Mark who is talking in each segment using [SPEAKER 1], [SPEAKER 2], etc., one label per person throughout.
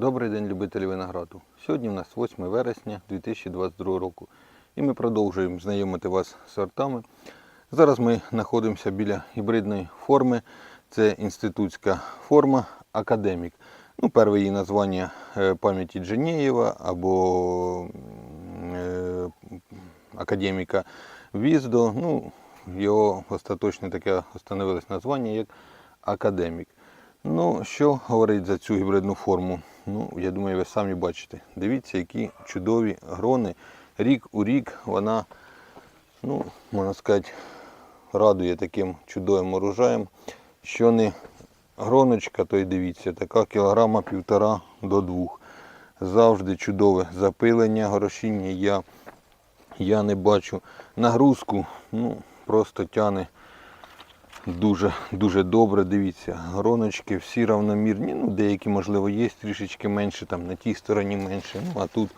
[SPEAKER 1] Добрий день, любителі винограду. Сьогодні у нас 8 вересня 2022 року. І ми продовжуємо знайомити вас з сортами. Зараз ми знаходимося біля гібридної форми. Це інститутська форма Академік. Ну, перше її названня е, пам'яті Дженєєва або е, академіка Віздо. Ну, його остаточне таке встановилось названня як Академік. Ну, що говорить за цю гібридну форму? Ну, я думаю, ви самі бачите. Дивіться, які чудові грони. Рік у рік вона, ну, можна сказати, радує таким чудовим урожаєм. Що не гроночка, то й дивіться, така кілограма півтора до двох. Завжди чудове запилення горошіння. Я, я не бачу. Нагрузку, ну, просто тяне дуже дуже добре. Дивіться, гроночки всі равномірні. Ну, деякі, можливо, є трішечки менше, там на тій стороні менше. Ну, а тут,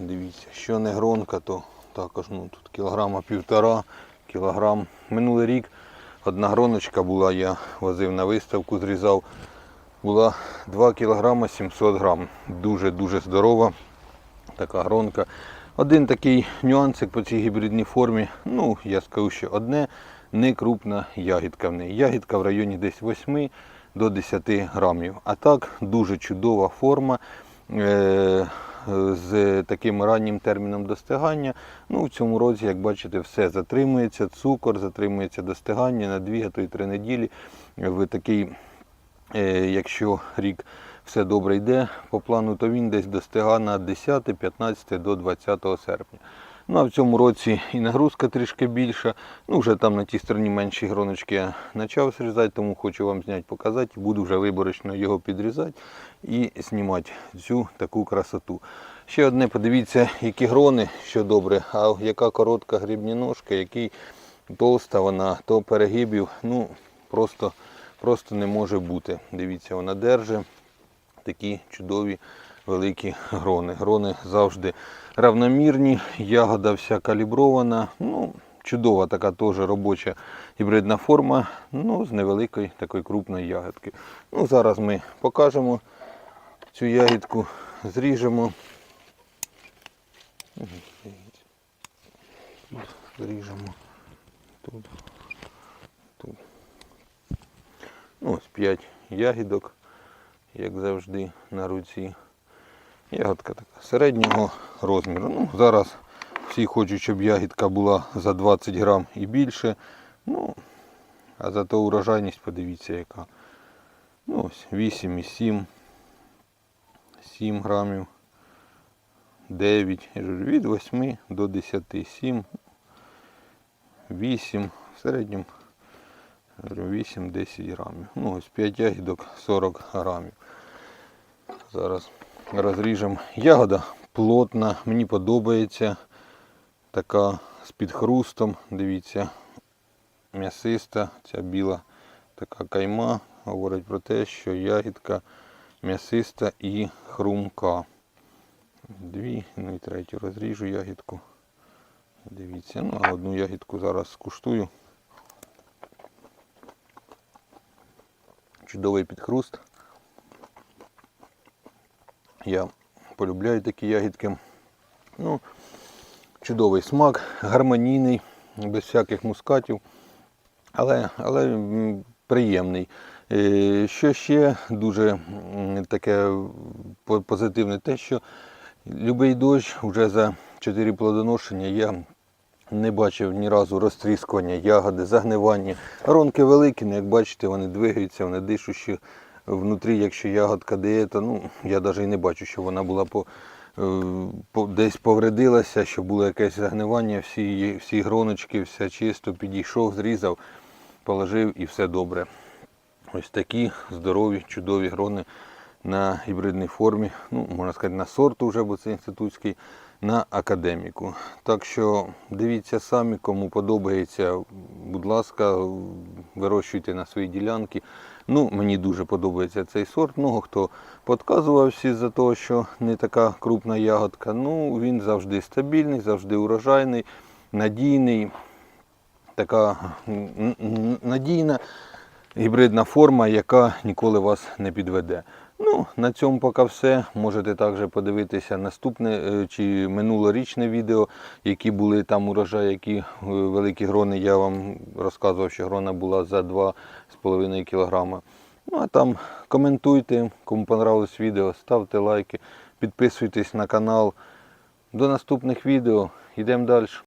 [SPEAKER 1] дивіться, що не гронка, то також ну, тут кілограма півтора, кілограм. Минулий рік одна гроночка була, я возив на виставку, зрізав. Була 2 кілограма 700 грам. Дуже-дуже здорова така гронка. Один такий нюансик по цій гібридній формі. Ну, я скажу, що одне не крупна ягідка в неї. Ягідка в районі десь 8 до 10 грамів. А так дуже чудова форма. Е- з таким раннім терміном достигання. Ну, В цьому році, як бачите, все затримується, цукор, затримується достигання на 2, то й 3 неділі. В такий, е, якщо рік все добре йде по плану, то він десь достигає на 10, 15 до 20 серпня. Ну а в цьому році і нагрузка трішки більша. Ну, вже там на тій стороні менші гроночки я почав зрізати, тому хочу вам зняти, показати. Буду вже виборочно його підрізати і знімати цю таку красоту. Ще одне, подивіться, які грони, що добре, а яка коротка грібні ножка, який толста вона, то перегибів, ну просто, просто не може бути. Дивіться, вона держить такі чудові великі грони. Грони завжди равномірні, ягода вся калібрована. Ну, чудова така теж робоча гібридна форма, ну, з невеликої такої крупної ягодки. Ну, зараз ми покажемо цю ягідку, зріжемо. Зріжемо тут, тут. Ну, ось 5 ягідок як завжди, на руці. Ягодка така середнього розміру. Ну, Зараз всі хочуть, щоб ягідка була за 20 грам і більше. Ну, а зато урожайність, подивіться, яка. Ну, ось 8,7, 7 грамів, 9, я ж говорю, від 8 до 10, 7, 8, в середньому 8-10 грамів. Ну, ось 5 ягідок 40 грамів. Зараз розріжемо. Ягода плотна, мені подобається. Така з підхрустом, дивіться, м'ясиста, ця біла така кайма. Говорить про те, що ягідка м'ясиста і хрумка. Дві, ну і третю розріжу ягідку. Дивіться, ну а одну ягідку зараз скуштую. Чудовий підхруст. Я полюбляю такі ягідки. Ну, Чудовий смак, гармонійний, без всяких мускатів, але але приємний. Е, Що ще дуже таке позитивне, те, що любий дощ вже за 4 плодоношення я не бачив ні разу розтріскування, ягоди, загнивання. Ронки великі, ну, як бачите, вони двигаються, вони дишущі внутрі, якщо ягодка дає, то ну, я навіть і не бачу, що вона була по, е, по, десь повредилася, що було якесь загнивання, всі, всі гроночки, все чисто, підійшов, зрізав, положив і все добре. Ось такі здорові, чудові грони на гібридній формі, ну, можна сказати, на сорт уже, бо це інститутський, на академіку. Так що дивіться самі, кому подобається, будь ласка, вирощуйте на свої ділянки. Ну, мені дуже подобається цей сорт. Много хто подказував всі за те, що не така крупна ягодка. Ну, він завжди стабільний, завжди урожайний, надійний, така надійна гібридна форма, яка ніколи вас не підведе. Ну, на цьому поки все. Можете також подивитися наступне е, чи минулорічне відео, які були там урожаї, які е, великі грони. Я вам розказував, що грона була за 2,5 кг. Ну а там коментуйте, кому понравилось відео, ставте лайки, підписуйтесь на канал. До наступних відео. Йдемо далі.